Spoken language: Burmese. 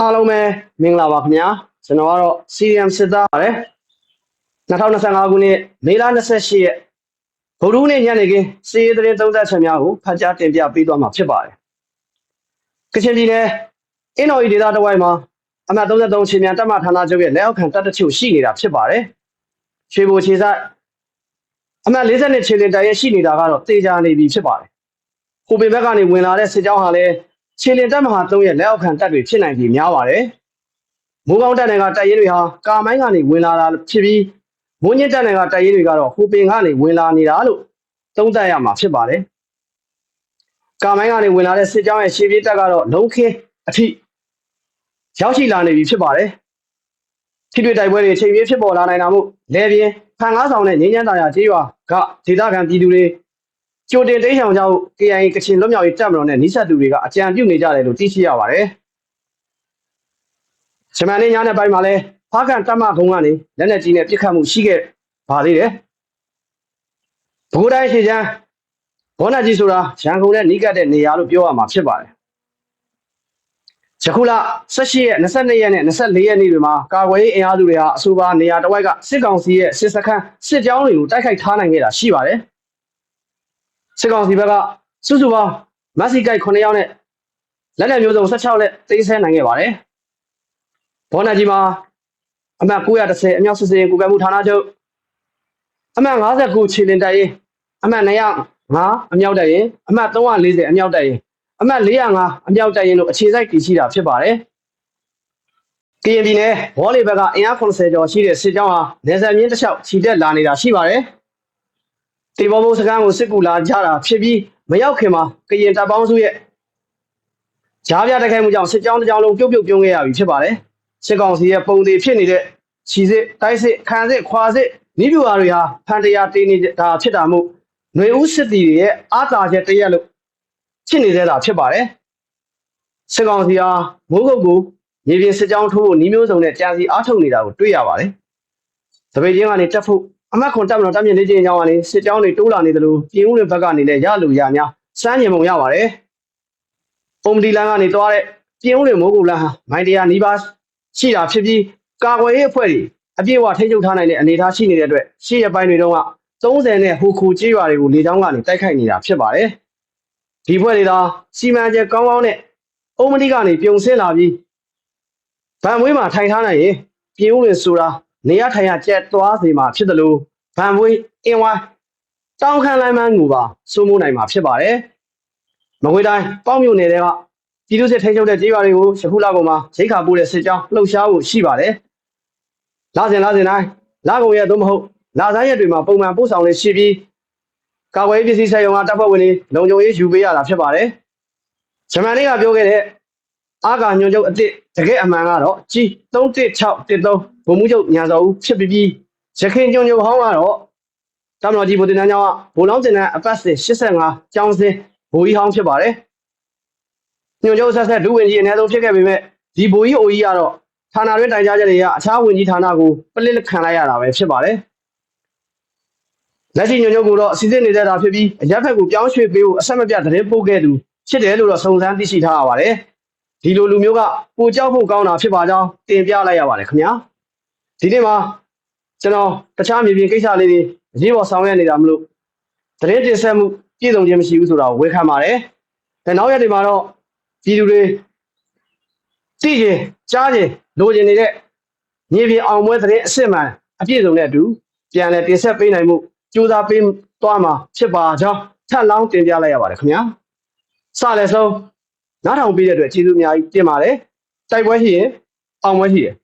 အားလုံးပဲမင်္ဂလာပါခင်ဗျာကျွန်တော်ကတော့ CRM စစ်သားပါတယ်2025ခုနှစ်မေလ28ရက်ဗုဒ္ဓနေ့ညနေခင်းစီးရီးသတင်းသုံးသပ်ချက်များကိုဖတ်ကြားတင်ပြပေးသွားမှာဖြစ်ပါတယ်ကချင်ပြည်နယ်အင်းတော်ဤဒေသတစ်ဝိုက်မှာအမှတ်33ချင်းမြန်တပ်မဌာနချုပ်ရဲ့လက်အောက်ခံတပ်တချို့ရှိနေတာဖြစ်ပါတယ်ရွှေဘိုခြေဆိုင်အမှတ်42ချင်းလင်တိုင်ရဲ့ရှိနေတာကတော့တေချာနေပြီဖြစ်ပါတယ်ဟိုပင်ဘက်ကနေဝင်လာတဲ့စစ်ကြောင်းဟာလည်း ခြေလင်တပ်မဟာ3ရဲ့လက်အောက်ခံတပ်တွေဖြစ်နိုင်ပြီးများပါတယ်။မိုးကောင်းတပ်တွေကတပ်ရင်းတွေဟာကာမိုင်းကနေဝင်လာတာဖြစ်ပြီးမိုးညစ်တပ်တွေကတပ်ရင်းတွေကတော့ဟိုပင်ကနေဝင်လာနေတာလို့သုံးသပ်ရမှာဖြစ်ပါတယ်။ကာမိုင်းကနေဝင်လာတဲ့စစ်ကြောင်းရဲ့ရှေ့ပြေးတပ်ကတော့လုံးခင်းအထိရောက်ရှိလာနေပြီဖြစ်ပါတယ်။ထိတွေ့တိုက်ပွဲတွေအချိန်ပြေးဖြစ်ပေါ်လာနိုင်တာမို့လေပြင်းဖန်ကားဆောင်တဲ့ငင်းချမ်းတာယာကျေးရွာကဒေသခံပြည်သူတွေ ကြိုတင်တိတ်ဆောင်ကြဖို့ KIA ကချင်လွတ်မြောက်ရေးတပ်မတော်နဲ့နှိစက်သူတွေကအကြံပြုနေကြတယ်လို့သိရှိရပါတယ်။ဂျမန်နေ့ညနေပိုင်းမှာလဲဖားကန်တပ်မကုန်းကနေလက်နက်ကြီးနဲ့ပစ်ခတ်မှုရှိခဲ့ပါသေးတယ်။ဘိုးတိုင်းရှေ့ချမ်းဘောနကြီးဆိုတာရန်ကုန်နဲ့နီးကပ်တဲ့နေရာလို့ပြောရမှာဖြစ်ပါတယ်။ယခုလ18ရက်22ရက်နဲ့24ရက်နေ့တွေမှာကာကွယ်ရေးအင်အားစုတွေဟာအဆိုပါနေရာတစ်ဝိုက်ကစစ်ကောင်စီရဲ့စစ်စခန်းစစ်ကြောင်းတွေကိုတိုက်ခိုက်ထားနိုင်ခဲ့တာရှိပါတယ်။ စစ်ကောင်စီဘက်ကစုစုပေါင်းမက်ဆီကိုက်9ယောက်နဲ့လက်နက်မျိုးစုံ16လက်သိမ်းဆည်းနိုင်ခဲ့ပါတယ်။ဘောနကြီးမှာအမှတ်930အမြောက်စစ်စင်ကိုကံမှုဌာနချုပ်အမှတ်59ခြေလင်တပ်ရင်အမှတ်205အမြောက်တပ်ရင်အမှတ်340အမြောက်တပ်ရင်အမှတ်405အမြောက်တပ်ရင်တို့အခြေစိုက်တည်ရှိတာဖြစ်ပါတယ်။ကရင်ပြည်နယ်ဘောလီဘက်ကအင်အား80ကျော်ရှိတဲ့စစ်ကြောင်းဟာနေဆက်မြင်းတစ်လျှောက်ခြိတက်လာနေတာရှိပါတယ်။ တေဘောဘုံစကန်းကိုစစ်ကူလာကြတာဖြစ်ပြီးမရောက်ခင်မှာကရင်တပ်ပေါင်းစုရဲ့ဂျားပြတိုက်ခိုက်မှုကြောင့်စစ်ကြောင်းတစ်ကြောင်းလုံးပြုတ်ပြုတ်ပြုံးခဲ့ရပြီဖြစ်ပါတယ်စစ်ကောင်စီရဲ့ပုံသေးဖြစ်နေတဲ့ခြီစစ်တိုက်စစ်ခံစစ်ခွာစစ်မိပြူဟာတွေဟာဖန်တရားတေးနေတာဖြစ်တာမို့ຫນွေဦးစစ်တီတွေရဲ့အာသာချက်တရက်လို့ဖြစ်နေသေးတာဖြစ်ပါတယ်စစ်ကောင်စီဟာမိုးကုတ်ကိုမြေပြင်စစ်ကြောင်းထိုးဖို့နှီးမျိုးစုံနဲ့ကြံစီအားထုတ်နေတာကိုတွေ့ရပါတယ်။သပိတ်ချင်းကနေတက်ဖို့ အမတ်ခွန်တက်မလို့တက်မြင့်လေးချင်းအကြောင်းကနေစစ်ကြောင်းတွေတိုးလာနေတယ်လို့ပြည်ဦးတွေဘက်ကနေလည်းရလူရများစမ်းညင်ပုံရပါတယ်။ပုံမဒီလန်ကနေတွားတဲ့ပြည်ဦးတွေမိုးကူလန်ဟာမိုင်းတရာနီးပါးရှိတာဖြစ်ပြီးကာကွယ်ရေးအဖွဲ့တွေအပြည့်အဝထိန်းချုပ်ထားနိုင်တဲ့အနေအထားရှိနေတဲ့အတွက်ရှေ့ရပိုင်းတွေတော့က30နဲ့ဟိုခူကြေးရွာတွေကိုလေကြောင်းကနေတိုက်ခိုက်နေတာဖြစ်ပါတယ်။ဒီဖွဲ့တွေတော့စီမံချက်ကောင်းကောင်းနဲ့အုံမတိကနေပြုံဆင်းလာပြီးဗန်မွေးမှာထိုင်ထားနိုင်ရင်ပြည်ဦးတွေဆိုတာ နေရထိုင်ရကြက်သွားစေမှာဖြစ်တယ်လို့ဗန်မွေးအင်ဝိုင်းတောင်ခံလိုင်းမန်းကိုပါစိုးမိုးနိုင်မှာဖြစ်ပါတယ်။မကွေးတိုင်းပေါက်မြို့နယ်တွေကပြည်သူ့စစ်ထိန်းချုပ်တဲ့ကြေးရွာတွေကိုယခုလကုန်မှာရိတ်ခါပို့တဲ့စစ်ကြောင်းလှုပ်ရှားဖို့ရှိပါတယ်။လစဉ်လစဉ်တိုင်းလကုန်ရက်သို့မဟုတ်လဆန်းရက်တွေမှာပုံမှန်ပို့ဆောင်လေးရှိပြီးကာကွယ်ရေးပစ္စည်းဆိုင်ရုံကတပ်ဖွဲ့ဝင်တွေလုံခြုံရေးယူပေးရတာဖြစ်ပါတယ်။ဂျမန်လေးကပြောခဲ့တဲ့ အာကာညွန်ချုပ်အစ်စ်တကယ်အမှန်ကတော့ကြီး31613ဘုံမှုချုပ်ညာစောဦးဖြစ်ပြီးပြီးရခင်ညွန်ချုပ်ဟောင်းကတော့တမတော်ကြီးဗိုလ်တင်တန်းကျောင်းကဘိုလ်လောင်းတင်တန်းအပတ်စဉ်85ကျောင်းစင်းဘိုးကြီးဟောင်းဖြစ်ပါတယ်။ညွန်ချုပ်ဆက်ဆက်ဒုဝင်ကြီးအနည်းဆုံးဖြစ်ခဲ့ပေမဲ့ဒီဘိုးကြီးအိုကြီးကတော့ဌာနတွင်းတိုင်ကြားချက်တွေကအခြားဝင်ကြီးဌာနကိုပလစ်ခံလိုက်ရတာပဲဖြစ်ပါတယ်။လက်ရှိညွန်ချုပ်ကတော့အစည်းအဝေးနေတဲ့တာဖြစ်ပြီးအရက်ဖက်ကိုပြောင်းရွှေ့ပေးဖို့အဆက်မပြတ်သတင်းပို့ခဲ့သူဖြစ်တယ်လို့တော့စုံစမ်းသိရှိထားရပါတယ်။ ဒီလိုလူမျိုးကပိုကြောက်ဖို့ကောင်းတာဖြစ်ပါကြောင်းတင်ပြလိုက်ရပါတယ်ခင်ဗျာ။ဒီနေ့မှာကျွန်တော်တခြားမြေပြင်ကိစ္စလေးတွေအရေးပေါ်ဆောင်ရွက်နေတာမလို့သတင်းတင်ဆက်မှုပြည့်စုံခြင်းမရှိဘူးဆိုတာကိုဝေခံပါတယ်။ဒါနောက်ရက်တွေမှာတော့ပြည်သူတွေသိရင်ကြားရင်လိုချင်နေတဲ့မြေပြင်အောင်ပွဲသတင်းအစ်စ်မှန်အပြည့်စုံတဲ့အတူပြန်လည်တင်ဆက်ပေးနိုင်မှုကြိုးစားပေးသွားမှာဖြစ်ပါကြောင်းထပ်လောင်းတင်ပြလိုက်ရပါတယ်ခင်ဗျာ။စလည်းဆုံး နားထောင်ပေးတဲ့အတွက်ကျေးဇူးအများကြီးတင်ပါတယ်။တိုက်ပွဲရှိရင်အောင်ပွဲရှိရင်